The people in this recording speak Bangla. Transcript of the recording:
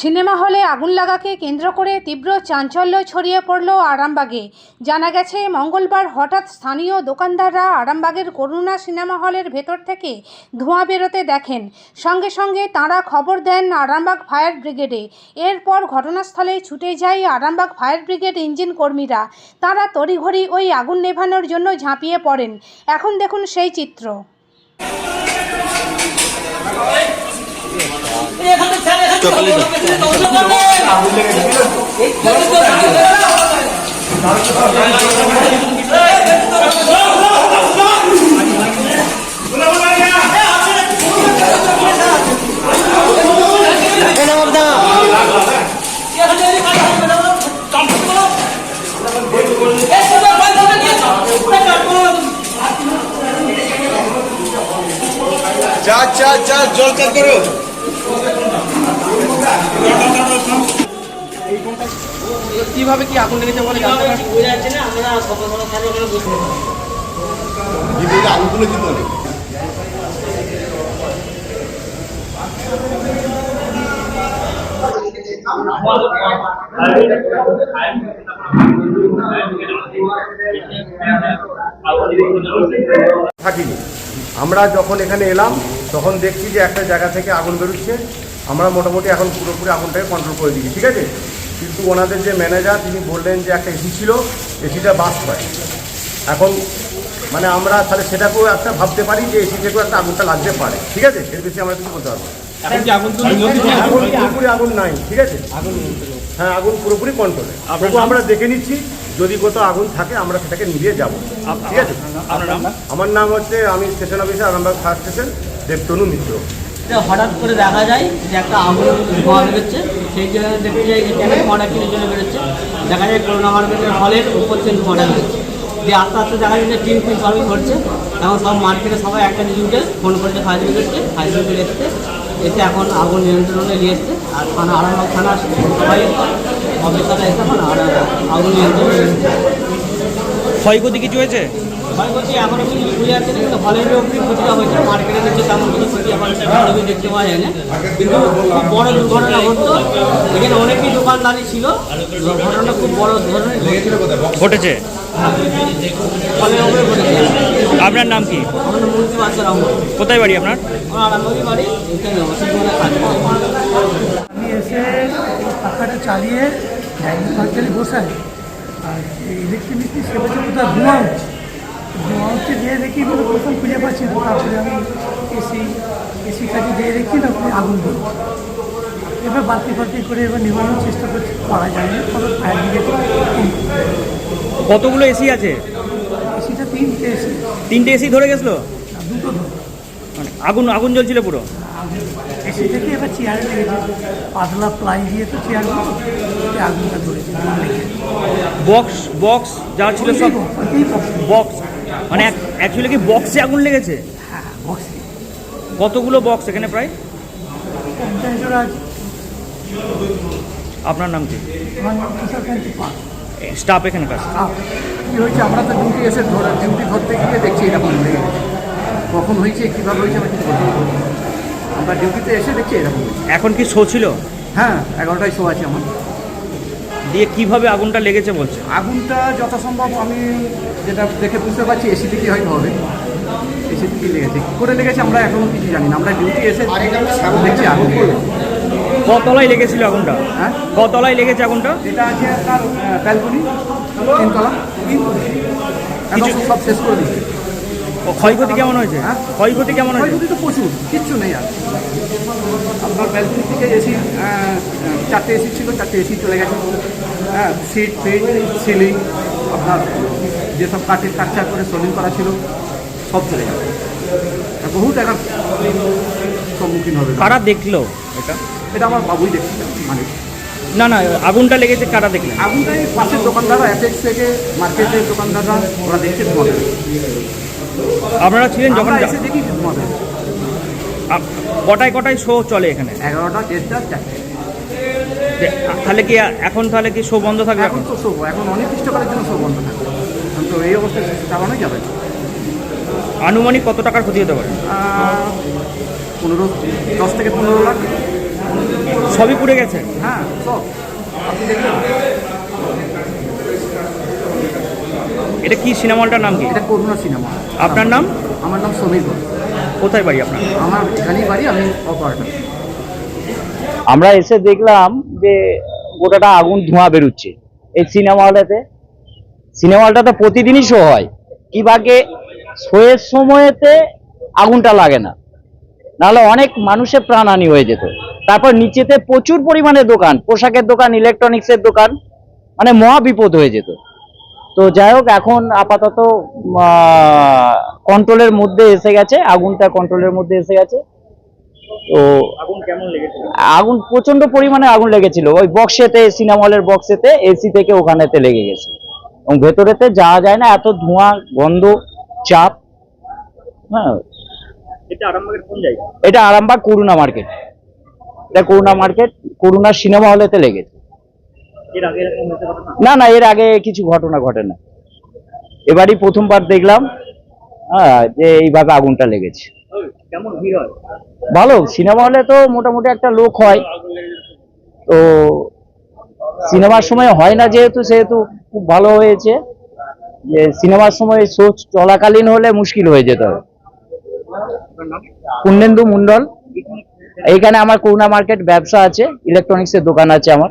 সিনেমা হলে আগুন লাগাকে কেন্দ্র করে তীব্র চাঞ্চল্য ছড়িয়ে পড়ল আরামবাগে। জানা গেছে, মঙ্গলবার হঠাৎ স্থানীয় দোকানদাররা আরামবাগের করুণা সিনেমা হলের ভেতর থেকে ধোঁয়া বেরোতে দেখেন। সঙ্গে সঙ্গে তাঁরা খবর দেন আরামবাগ ফায়ার ব্রিগেডে। এরপর ঘটনাস্থলে ছুটে যায় আরামবাগ ফায়ার ব্রিগেড ইঞ্জিন কর্মীরা। তাঁরা তড়িঘড়ি ওই আগুন নেভানোর জন্য ঝাঁপিয়ে পড়েন। এখন দেখুন সেই চিত্র। চা চা চা জল চা করো। কীভাবে কি আগুন লেগেছে বলে জানতে পারছি দিদিকে আলুগুলো কি বলে থাকিনি। আমরা যখন এখানে এলাম তখন দেখছি যে একটা জায়গা থেকে আগুন বেরোচ্ছে। আমরা মোটামুটি এখন পুরোপুরি আগুনটাকে কন্ট্রোল করে দিয়েছি ঠিক আছে? কিন্তু ওনাদের যে ম্যানেজার তিনি বললেন যে একটা এসি ছিল এসিটা বাস্ট হয়। এখন মানে আমরা তাহলে সেটাকেও একটা ভাবতে পারি যে এসি থেকেও একটা আগুনটা লাগতে পারে ঠিক আছে? এর বেশি আমরা কিছু বলতে পারব না। এখন কি আগুন পুরোপুরি আগুন নাই ঠিক আছে? আগুন হ্যাঁ আগুন পুরোপুরি কন্ট্রোলে তবু আমরা দেখে নিচ্ছি যদি কোথাও আগুন থাকে আমরা সেটাকে নিভিয়ে যাব ঠিক আছে? আমার নাম হচ্ছে আমি station officer Arambagh fire station Debtanu Mitra. হঠাৎ করে দেখা যায় যে একটা আগুন ধোঁয়া বেরোচ্ছে, সেই জন্য দেখতে যাই যে কেন ধোঁয়াটা কিনে জন্য বেরোচ্ছে। দেখা যায় করোনা মার্কেটের হলের উপর থেকে ধোঁয়াটা বেরোচ্ছে। যে আস্তে আস্তে দেখা যায় যে টিম টিম সবই ঘটছে এখন সব মার্কেটে সবাই একটা নিজুকে ফোন করেছে ফায়ার ব্রিগেডকে ফায়ার ব্রিগেড এসছে, এসে এখন আগুন নিয়ন্ত্রণে নিয়ে এসছে। আর থানা আরামবাগ থানা সবাই অফিসাররা এসে এখন আগুন নিয়ন্ত্রণে নিয়ে ক্ষয়ক্ষতি কিছু হয়েছে? ক্ষয়ক্ষতি এখনও কিছু বুঝে যাচ্ছে না কিন্তু হলের অব্দি ক্ষতিটা হয়েছে? মার্কেটে তেমন ক্ষতি দেখতে পাওয়া যায় না। কিন্তু খুব বড় দুর্ঘটনা ঘটতো। এখানে অনেকই দোকানদারি ছিল। ঘটনাটা খুব বড় ধরনের ঘটেছে? হলের ওপরে ঘটেছে। আপনার নাম কি? কোথায় বাড়ি আপনার? আমি এসে পাখাটা চালিয়ে ডাইনিং পাখালি বসাই আর ইলেকট্রিক মিস্ত্রি সে বছর কোথাও ধোঁয়া হচ্ছে ধোঁয়া হচ্ছে দিয়ে দেখি বলে প্রথম খুঁজে পাচ্ছি না। তারপরে আমি এসি এসি কাজে দিয়ে দেখছি না আগুন ধরে এবার বাতি ফাতি করে এবার নিবানোর চেষ্টা করছি করা যায়নি তবে ফায়ার ব্রিগেড কতগুলো এসি আছে? এসিটা তিনটে এসি তিনটে এসি ধরে গেছিল? দুটো ধরে। মানে আগুন আগুন জ্বলছিল পুরো? এসি থেকে এবার চেয়ারে লেগেছে পাতলা প্লাই দিয়ে তো ওতে আগুনটা ধরেছে। বক্স বক্স যা ছিল সব বক্স মানে অ্যাকচুয়ালি কি বক্সে আগুন লেগেছে? হ্যাঁ বক্সে কতগুলো বক্স এখানে প্রায়? আপনার নাম কি? স্টাফ এখানকার কি হয়েছে? আমরা তো ডিউটি এসে ধরে ডিউটি ধরতে গিয়ে দেখছি এরকম হয়ে গেছে। কখন হয়েছে কীভাবে হয়েছে আমরা কিছু। আমরা ডিউটিতে এসে দেখছি এরকম এখন কি শো ছিল? হ্যাঁ এগারোটায় শো আছে আমার। দিয়ে কীভাবে আগুনটা লেগেছে বলছে? আগুনটা যথাসম্ভব আমি যেটা দেখে বুঝতে পারছি এসি থেকে হয়তো হবে। এসি থেকে লেগেছে? কী করে লেগেছে আমরা এখনও কিছু জানি না। আমরা ডিউটি এসে দেখছি আগুন কতলায় লেগেছিল আগুনটা? হ্যাঁ? কতলায় লেগেছে আগুনটা? এটা আছে আপনার ব্যালকনি তিনতলা। এখন সব শেষ করে দিচ্ছে। ক্ষয়ক্ষতি কেমন হয়েছে? হ্যাঁ? ক্ষয়ক্ষতি কেমন হয়েছে? ক্ষয়ক্ষতি তো প্রচুর কিচ্ছু নেই আর আপনার ব্যালকনি থেকে এসি চারটে এসি ছিল চারটে এসি চলে গেছে। হ্যাঁ সিট ফিট সিলিং আপনার যেসব কাঠের কাটচা করে সোলিং করা ছিল সব চলে গেছে। বহু টাকার সম্মুখীন হবে। কারা দেখল এটা? এটা আমার বাবুই দেখছি মানে। না না আগুনটা লেগেছে কারা দেখলেন আগুনটা পাশের দোকানদাররা অ্যাপেক্স থেকে মার্কেটের দোকানদাররা ওরা দেখছে ধোঁয়া আপনারা ছিলেন যখন দেখি কটায় কটায় শো চলে এখানে? এগারোটা দেড়টা চারটে। তাহলে কি এখন তাহলে কি শো বন্ধ থাকবে এখন তো শো এখন অনির্দিষ্টকালের জন্য শো বন্ধ থাকে। এখন তো এই অবস্থায় চালানোই যাবে আনুমানিক কত টাকার ক্ষতি হতে পারে? পনেরো দশ থেকে পনেরো লাখ। সবই পুড়ে গেছে? হ্যাঁ সব। আপনি দেখবেন? এটা কি সিনেমা হলটার নাম কি? এটা করুণা সিনেমা। আপনার নাম? আমার নাম সমীর ঘোষ। কোথায় বাড়ি আপনার? আমার এখানেই বাড়ি আমি অপারেটর। আমরা এসে দেখলাম যে গোটাটা আগুন ধোঁয়া বেরোচ্ছে। এই সিনেমা হলেতে সিনেমা হলটাতে প্রতিদিনই শো হয়। কি ভাগে শোয়ের সময়তে আগুনটা লাগে না। নাহলে অনেক মানুষের প্রাণহানি হয়ে যেত। তারপর নিচেতে প্রচুর পরিমাণে দোকান পোশাকের দোকান ইলেকট্রনিক্সের দোকান মানে মহা বিপদ হয়ে যেত। তো যাই হোক এখন আপাতত কন্ট্রোলের মধ্যে এসে গেছে আগুনটা কন্ট্রোলের মধ্যে এসে গেছে। তো আগুন কেমন লেগেছিল? আগুন প্রচণ্ড পরিমাণে আগুন লেগেছিল। ওই বক্সেতে সিনেমা হলের বক্সেতে এসি থেকে ওখানেতে লেগে গেছে। এবং ভেতরেতে যাওয়া যায় না এত ধোঁয়া গন্ধ চাপ। হ্যাঁ। এটা আরামবাগের কোন জায়গা? এটা আরামবাগ করুণা মার্কেট। এটা করুণা মার্কেট করুণা সিনেমা হলেতে লেগেছে এর আগে এরকম হতে পারে না না এর আগে কিছু ঘটনা ঘটে না। এবারই প্রথমবার দেখলাম হ্যাঁ যে এইভাবে আগুনটা লেগেছে। ভালো সিনেমা হলে তো মোটামুটি একটা লোক হয়। তো সিনেমার সময় হয় না যেহেতু সেহেতু খুব ভালো হয়েছে। যে সিনেমার সময় শো চলাকালীন হলে মুশকিল হয়ে যেত। পূর্ণেন্দু মন্ডল এইখানে আমার করুণা মার্কেট ব্যবসা আছে ইলেকট্রনিক্সের দোকান আছে আমার।